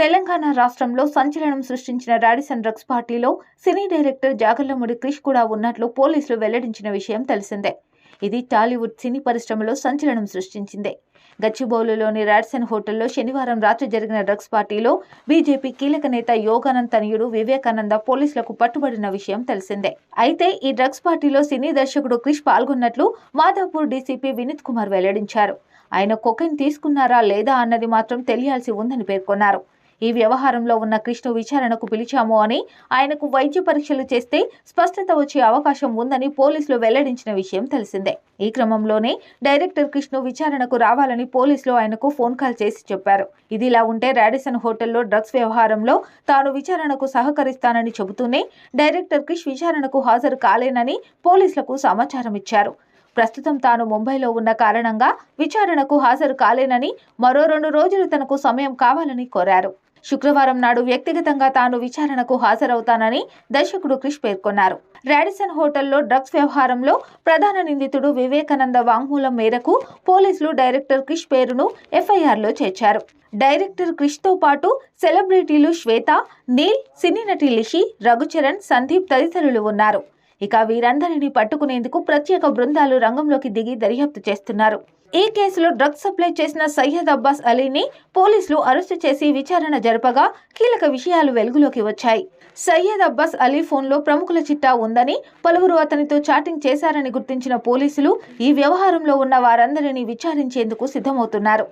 తెలంగాణ రాష్ట్రంలో సంచలనం సృష్టించిన రాడిసన్ డ్రగ్స్ పార్టీలో సినీ డైరెక్టర్ జాగర్లమూడి క్రిష్ కూడా ఉన్నట్లు పోలీసులు వెల్లడించిన విషయం తెలిసిందే. ఇది టాలీవుడ్ సినీ పరిశ్రమలో సంచలనం సృష్టించింది. గచ్చిబౌలులోని రాడ్సన్ హోటల్లో శనివారం రాత్రి జరిగిన డ్రగ్స్ పార్టీలో బీజేపీ కీలక నేత యోగానంద్ తనయుడు వివేకానంద పోలీసులకు పట్టుబడిన విషయం తెలిసిందే. అయితే ఈ డ్రగ్స్ పార్టీలో సినీ దర్శకుడు క్రిష్ పాల్గొన్నట్లు మాధాపూర్ డీసీపీ వినీత్ కుమార్ వెల్లడించారు. ఆయన కొకైన్ తీసుకున్నారా లేదా అన్నది మాత్రం తెలియాల్సి ఉందని పేర్కొన్నారు. ఈ వ్యవహారంలో ఉన్న కృష్ణ విచారణకు పిలిచాము అని ఆయనకు వైద్య పరీక్షలు చేస్తే స్పష్టత వచ్చే అవకాశం ఉందని పోలీసులు వెల్లడించిన విషయం తెలిసిందే. ఈ క్రమంలోనే డైరెక్టర్ కృష్ణ విచారణకు రావాలని పోలీసులు ఆయనకు ఫోన్ కాల్ చేసి చెప్పారు. ఇదిలా ఉంటే రాడిసన్ హోటల్లో డ్రగ్స్ వ్యవహారంలో తాను విచారణకు సహకరిస్తానని చెబుతూనే డైరెక్టర్ క్రిష్ విచారణకు హాజరు కాలేనని పోలీసులకు సమాచారం ఇచ్చారు. ప్రస్తుతం తాను ముంబైలో ఉన్న కారణంగా విచారణకు హాజరు కాలేనని మరో రెండు రోజులు తనకు సమయం కావాలని కోరారు. శుక్రవారం నాడు వ్యక్తిగతంగా తాను విచారణకు హాజరవుతానని దర్శకుడు క్రిష్ పేర్కొన్నారు. రాడిసన్ హోటల్లో డ్రగ్స్ వ్యవహారంలో ప్రధాన నిందితుడు వివేకానంద వాంగ్మూలం మేరకు పోలీసులు డైరెక్టర్ క్రిష్ పేరును ఎఫ్ఐఆర్లో చేర్చారు. డైరెక్టర్ క్రిష్తో పాటు సెలబ్రిటీలు శ్వేత నీల్ సినీ నటి లిషి రఘుచరణ్ సందీప్ తదితరులు ఉన్నారు. ఇక వీరందరినీ పట్టుకునేందుకు ప్రత్యేక బృందాలు రంగంలోకి దిగి దర్యాప్తు చేస్తున్నారు. ఈ కేసులో డ్రగ్స్ సప్లై చేసిన సయ్యద్ అబ్బాస్ అలీని పోలీసులు అరెస్టు చేసి విచారణ జరపగా కీలక విషయాలు వెలుగులోకి వచ్చాయి. సయ్యద్ అబ్బాస్ అలీ ఫోన్లో ప్రముఖుల చిట్టా ఉందని పలువురు అతనితో చాటింగ్ చేశారని గుర్తించిన పోలీసులు ఈ వ్యవహారంలో ఉన్న వారందరినీ విచారించేందుకు సిద్ధమవుతున్నారు.